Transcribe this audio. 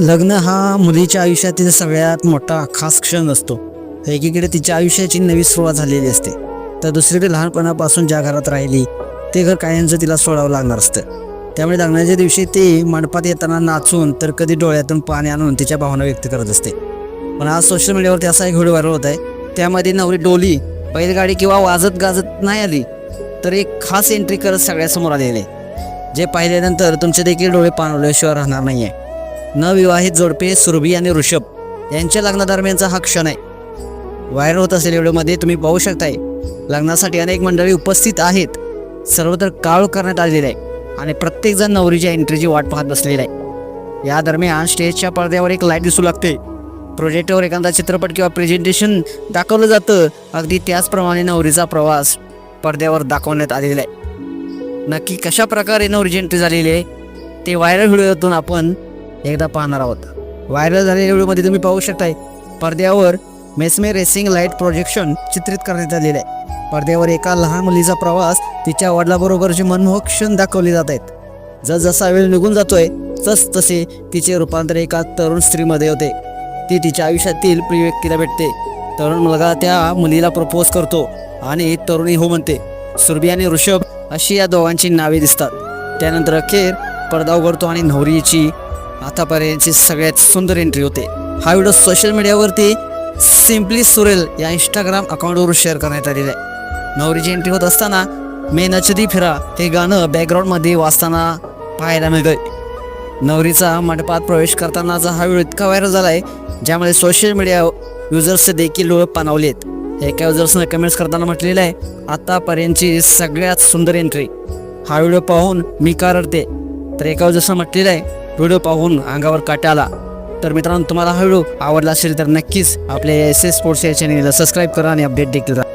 लग्न हा मुलीच्या आयुष्यातील सगळ्यात मोठा खास क्षण असतो. एकीकडे तिच्या आयुष्याची नवी सुरुवात झालेली असते. तर दुसरीकडे लहानपणापासून ज्या घरात राहिली ते घर कायमचं तिला सोडावं लागणार असतं. त्यामुळे लग्नाच्या दिवशी ती मंडपात येताना नाचून तर कधी डोळ्यातून पाणी आणून तिच्या भावना व्यक्त करत असते. पण आज सोशल मीडियावरती असा एक व्हिडिओ व्हायरल होत आहे. त्यामध्ये नवरी डोली बैलगाडी किंवा वाजत गाजत नाही आली तर एक खास एंट्री करत सगळ्यासमोर आलेले. जे पाहिल्यानंतर तुमचे देखील डोळे पाणवल्याशिवाय राहणार नाही आहे नविवाहित जोडपे सुरभी आणि ऋषभ यांच्या लग्नादरम्यानचा हा क्षण आहे. व्हायरल होत असलेल्या व्हिडिओमध्ये तुम्ही पाहू शकताय लग्नासाठी अनेक मंडळी उपस्थित आहेत. सर्वत्र काळ करण्यात आलेले आहे आणि प्रत्येकजण नवरीच्या एंट्रीची वाट पाहत बसलेला आहे. या दरम्यान स्टेजच्या पडद्यावर एक लाइट दिसू लागते. प्रोजेक्टवर एखादा चित्रपट किंवा प्रेझेंटेशन दाखवलं जातं. अगदी त्याचप्रमाणे नवरीचा प्रवास पडद्यावर दाखवण्यात आलेला आहे. नक्की कशा प्रकारे नवरीची एंट्री झालेली आहे ते व्हायरल व्हिडिओतून आपण एकदा पाहणार आहोत. व्हायरल झालेल्या व्हिडिओमध्ये तुम्ही पाहू शकताय पडद्यावर मेसमे रेसिंग लाइट प्रोजेक्शन चित्रित करण्यात आलेले आहे. पडद्यावर एका लहान मुलीचा प्रवास तिच्या वडिलाबरोबरचे मनमोहक क्षण दाखवले जात आहेत. जसजसा वेळ निघून जातोय तस तसे तिचे रूपांतर एका तरुण स्त्रीमध्ये होते. ती तिच्या आयुष्यातील प्रिय व्यक्तीला भेटते. तरुण मुलगा त्या मुलीला प्रपोज करतो आणि तरुणी हो म्हणते सुरभी आणि ऋषभ अशी या दोघांची नावे दिसतात. त्यानंतर अखेर पडदा उघडतो आणि नवरीची आतापर्यंतची सगळ्यात सुंदर एंट्री होते. हा व्हिडिओ सोशल मीडियावरती सिम्पली सुरेल या इंस्टाग्राम अकाउंटवरून शेअर करण्यात आलेला आहे. नवरीची एंट्री होत असताना मे नचदी फिरा हे गाणं बॅकग्राऊंडमध्ये वाचताना पाहायला मिळतंय. नवरीचा मंडपात प्रवेश करतानाचा हा व्हिडिओ इतका व्हायरल झाला आहे ज्यामुळे सोशल मीडिया युजर्सचे देखील ओळख आहेत. एका युजर्सनं कमेंट्स करताना म्हटलेलं आहे आतापर्यंतची सगळ्यात सुंदर एंट्री हा व्हिडिओ पाहून मी कारडते तर एका युजर्सनं म्हटलेलं आहे व्हिडिओ पाहून अंगावर काटा आला. तर मित्रांनो तुम्हाला हा व्हिडिओ आवडला असेल तर नक्कीच आपल्या एस एस स्पोर्ट्स या चॅनेलला सबस्क्राईब करा आणि अपडेट देखील राहा.